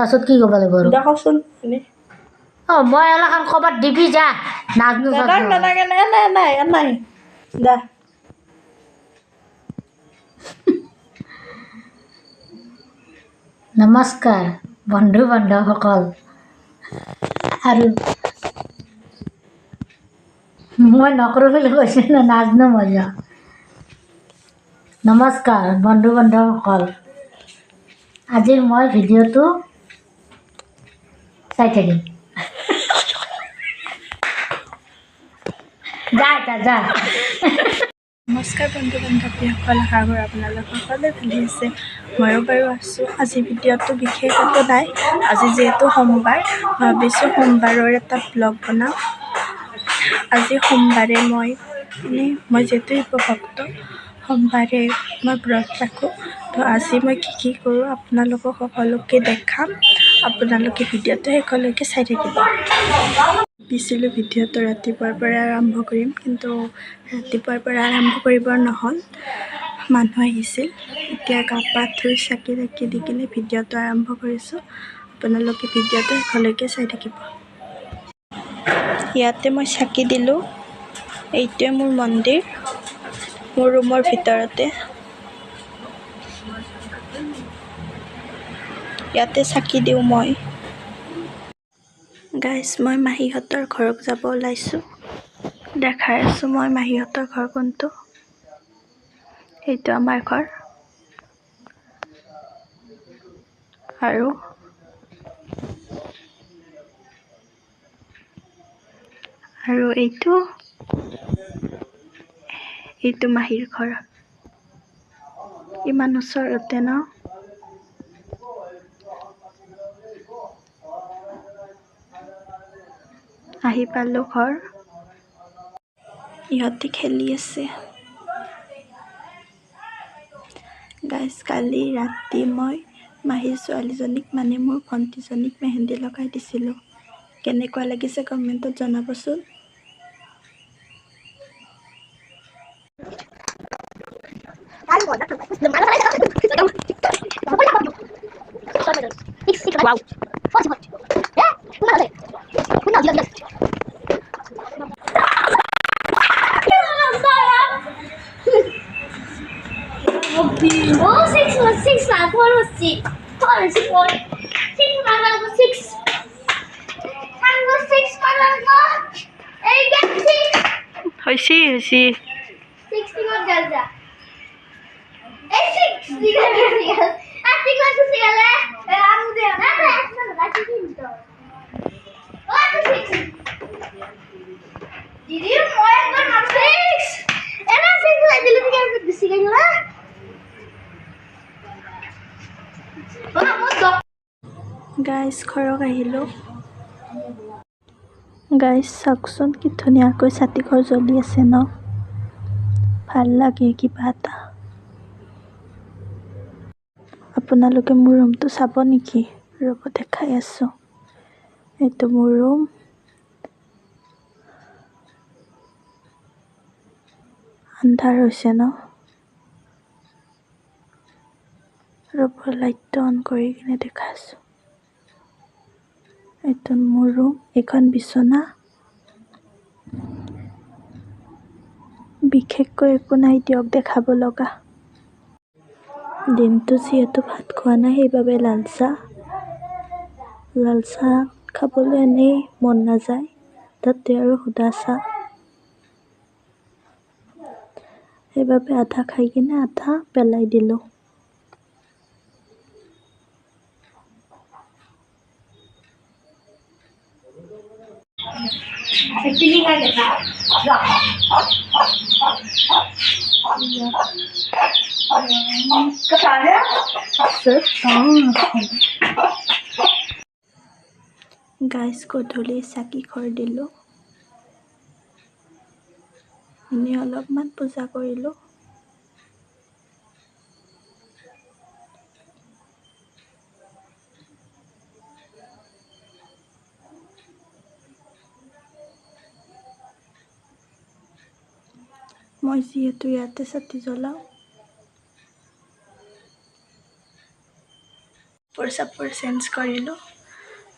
তাৰপিছত কি কৰিব লাগিব আৰু? অঁ মই এলাকান ক'ৰবাত দিবি যা। নাজনো নালাগে চাজনো। নালাগে নাই নাই নাই ইয়াত নাই দে। নমস্কাৰ বন্ধু বান্ধৱসকল। আৰু মই নকৰোঁ বুলি কৈছোঁ ন নাজনো মই যা। নমস্কাৰ বন্ধু বান্ধৱসকল। আজিৰ মই ভিডিঅ'টো থাকিম যা যা যা। নমস্কাৰ বন্ধু বান্ধৱীসকল আশা কৰোঁ আপোনালোক সকলোৱে ভালে আছে। ময়ো বাৰু আছোঁ। আজি ভিডিঅ'টো বিশেষ একো নাই। আজি যিহেতু সোমবাৰ ভাবিছোঁ সোমবাৰৰ এটা ব্লগ বনাওঁ আজি সোমবাৰে মই মানে মই যিহেতু শিৱভক্ত সোমবাৰে মই ব্ৰত ৰাখোঁ। তো আজি মই কি কি কৰোঁ আপোনালোকক সকলোকে দেখাম। আপোনালোকে ভিডিঅ'টো শেষলৈকে চাই থাকিব। ভাবিছিলোঁ ভিডিঅ'টো ৰাতিপুৱাৰ পৰা আৰম্ভ কৰিম কিন্তু ৰাতিপুৱাৰ পৰা আৰম্ভ কৰিব নহ'ল। মানুহ আহিছিল। এতিয়া গা পা ধুই চাকি তাকি দি কিনে ভিডিঅ'টো আৰম্ভ কৰিছোঁ। আপোনালোকে ভিডিঅ'টো শেষলৈকে চাই থাকিব। ইয়াতে মই চাকি দিলোঁ। এইটোৱে মোৰ মন্দিৰ। মোৰ ৰুমৰ ভিতৰতে। ইয়াতে চাকি দিওঁ মই। গাইজ মই মাহীহঁতৰ ঘৰত যাব ওলাইছোঁ। দেখাই আছোঁ মই মাহীহঁতৰ ঘৰ কোনটো। এইটো আমাৰ ঘৰ। আৰু আৰু এইটো এইটো মাহীৰ ঘৰ। ইমান ওচৰতে ন? আহি পালোঁ ঘৰ। ইহঁতে খেলি আছে। গাইজ কালি ৰাতি মই মাহীৰ ছোৱালীজনীক মানে মোৰ ভণ্টিজনীক মেহেন্দি লগাই দিছিলোঁ। কেনেকুৱা লাগিছে কমেণ্টত জনাবচোন। something. Oh, six was six mark. What was six? What is four? Six mark was six. One was six mark was eight and six. হয়েছি হয়েছি সিক্সটি কোন গাজা এই সিক্সটি গাজা আর তুই কত গেলে আমি দেব না না একটা লাঠি কিনতো কত সিক্স দিদি মই একবার মারছিস এনা সিক্স লাগিলে তুই কেমন দিছিস গেলা গাইজ ঘৰত আহিলোঁ গাইজ চাওকচোন কি ধুনীয়াকৈ ছাতিঘৰ জ্বলি আছে ন। ভাল লাগে কিবা এটা। আপোনালোকে মোৰ ৰুমটো চাব নেকি? ৰ'ব দেখাই আছোঁ। এইটো মোৰ ৰুম আন্ধাৰ হৈছে ন। ৰ'ব লাইটটো অন কৰি কিনে দেখাইছোঁ এইটো মোৰ ৰুম এইখন বিচনা বিশেষকৈ একো নাই দিয়ক দেখাব লগা। দিনটো যিহেতু ভাত খোৱা নাই সেইবাবে লাল চাহ লাল চাহ খাবলৈ এনেই মন নাযায় তাতে আৰু সুদা চাহ। সেইবাবে আধা খাই কিনে আধা পেলাই দিলোঁ। গাইজ গধূলি চাকি খৰ দিলোঁ। এনেই অলপমান পূজা কৰিলোঁ। মই যিহেতু ইয়াতে চাকি জ্বলাওঁ। কাপোৰ চাপোৰ চেঞ্জ কৰিলোঁ।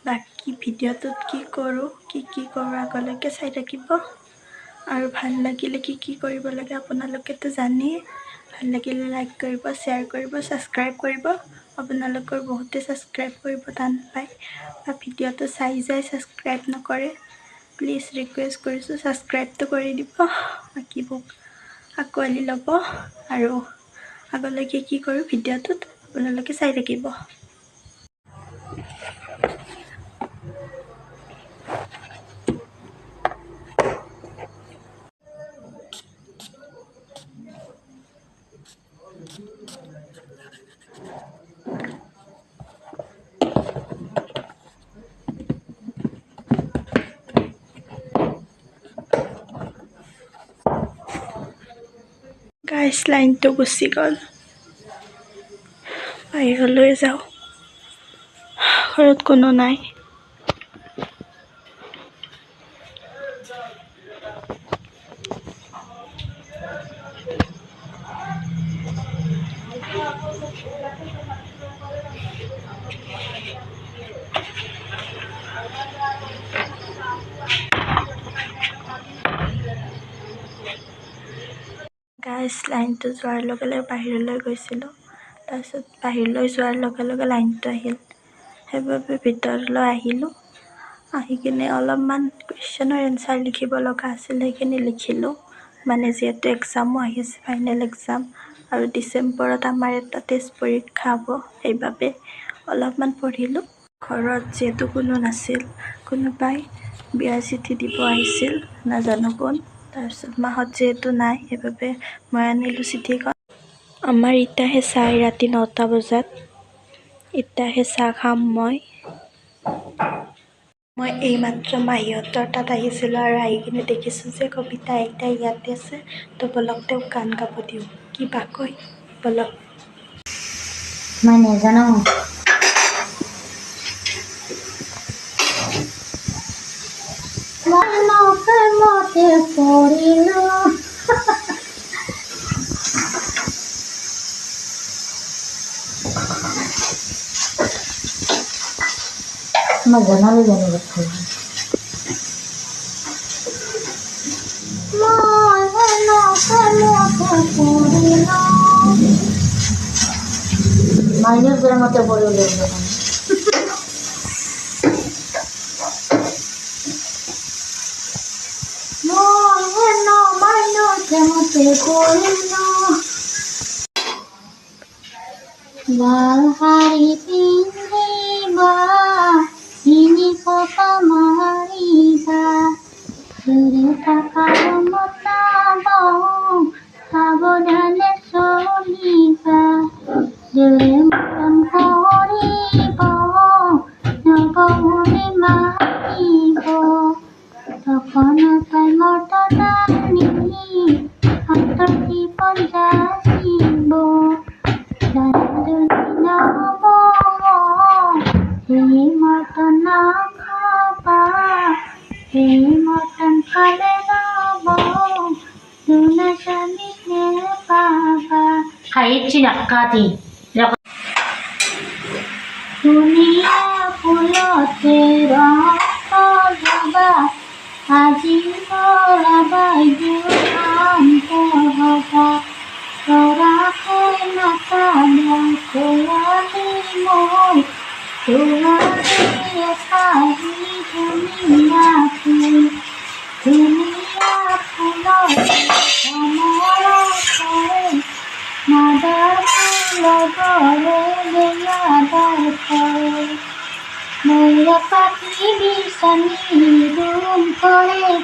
বাকী ভিডিঅ'টোত কি কৰোঁ কি কি কৰোঁ আগলৈকে চাই থাকিব। আৰু ভাল লাগিলে কি কি কৰিব লাগে আপোনালোকেতো জানেই। ভাল লাগিলে লাইক কৰিব শ্বেয়াৰ কৰিব ছাবস্ক্ৰাইব কৰিব। আপোনালোকৰ বহুতে ছাবস্ক্ৰাইব কৰিব টান পায়। বা ভিডিঅ'টো চাই যায় ছাবস্ক্ৰাইব নকৰে। প্লিজ ৰিকুৱেষ্ট কৰিছোঁ ছাবস্ক্ৰাইবটো কৰি দিব। বাকীবোৰ আঁকোৱালি ল'ব আৰু আগলৈকে কি কৰোঁ ভিডিঅ'টোত আপোনালোকে চাই থাকিব। গাইছ লাইনটো গুচি গ'ল বাহিৰলৈ যাওঁ ঘৰত কোনো নাই গাইছ লাইনটো যোৱাৰ লগে লগে বাহিৰলৈ গৈছিলোঁ। তাৰপিছত বাহিৰলৈ যোৱাৰ লগে লগে লাইনটো আহিল। সেইবাবে ভিতৰলৈ আহিলোঁ। আহি কিনে অলপমান কুৱেশ্যনৰ এনচাৰ লিখিব লগা আছিল সেইখিনি লিখিলোঁ। মানে যিহেতু এক্সামো আহি আছে ফাইনেল এক্সাম আৰু ডিচেম্বৰত আমাৰ এটা টেষ্ট পৰীক্ষা হ'ব সেইবাবে অলপমান পঢ়িলোঁ। ঘৰত যিহেতু কোনো নাছিল কোনোবাই বিয়াৰ চিঠি দিব আহিছিল নাজানো কোন। তাৰপিছত মাহঁত যিহেতু নাই সেইবাবে মই আনিলোঁ চিঠিখন আমাৰ ইটাহে চাহ ৰাতি নটা বজাত। ইটাহে চাহ খাম মই। মই এইমাত্ৰ মাহীহঁতৰ তাত আহিছিলোঁ আৰু আহি কিনে দেখিছোঁ যে কবিতা আইতা ইয়াতে আছে তো বলক তেওঁক গান গাব দিওঁ। কিবা কয় বলক। মই নাজানো। চোখে পড়িল না। জানালে জানাবে মাইনের মতো পড়ে গেল もってこれのーハリピンバーミニコタマリが触れたからもたぼん Ako na. না ধুনীয়া ফুলতে ৰক্ত আজি পৰা বাইদেউ শান্ত হবা তৰাকে কোৱালি মই তোৰাকে চাহি ফুল ধুনীয়া ফুলতে Mengapa bisa minum oleh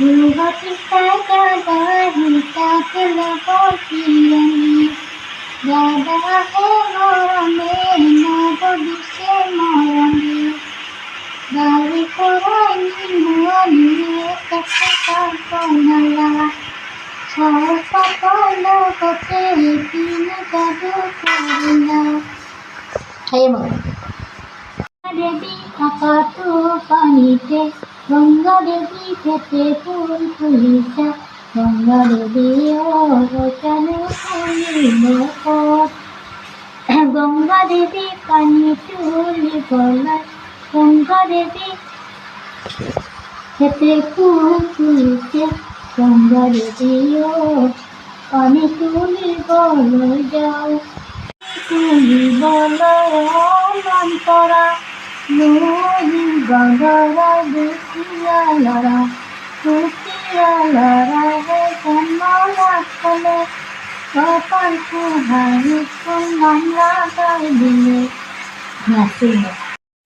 Dua kita gagal kita kenapa kini Gada hero পথে পিন যাব করুণা দেবী থাকা তো গঙ্গা দেবী খেতে ফুল তুলিছা গঙ্গা দেবী অবচানে গঙ্গা দেবী পানি তুলি গলায়। গঙ্গা দেবী খেতে ফুল তুলিছে গঙ্গা দেবী পানি তুলি বলে যাও তুলি বলে মান করা নদী গঙ্গা দুটিয়া লড়া লড়া হে কন্যা খলে কপাল কুহারি সন্মান লাগাই দিলে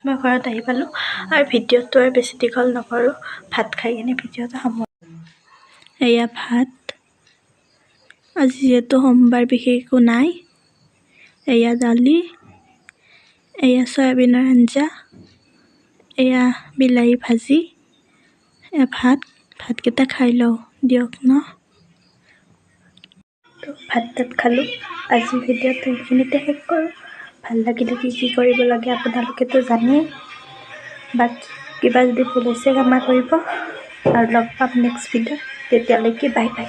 মই ঘৰত আহি পালোঁ আৰু ভিডিঅ'টো আৰু বেছি দীঘল নকৰোঁ। ভাত খাই কিনে ভিডিঅ'টো সামৰোঁ এয়া ভাত। আজি যিহেতু সোমবাৰ বিশেষ একো নাই এয়া দালি এয়া চয়াবিনৰ আঞ্জা এয়া বিলাহী ভাজি এয়া ভাত ভাতকেইটা খাই লওঁ দিয়ক ন? ভাত তাত খালোঁ। আজি ভিডিঅ'টো এইখিনিতে শেষ কৰোঁ। ভাল লাগিলে কি কি কৰিব লাগে আপোনালোকেতো জানেই। বাকী কিবা যদি ভুল হৈছে ক্ষমা কৰিব। আৰু লগ পাম নেক্সট ভিডিঅ'ত তেতিয়ালৈকে বাই বাই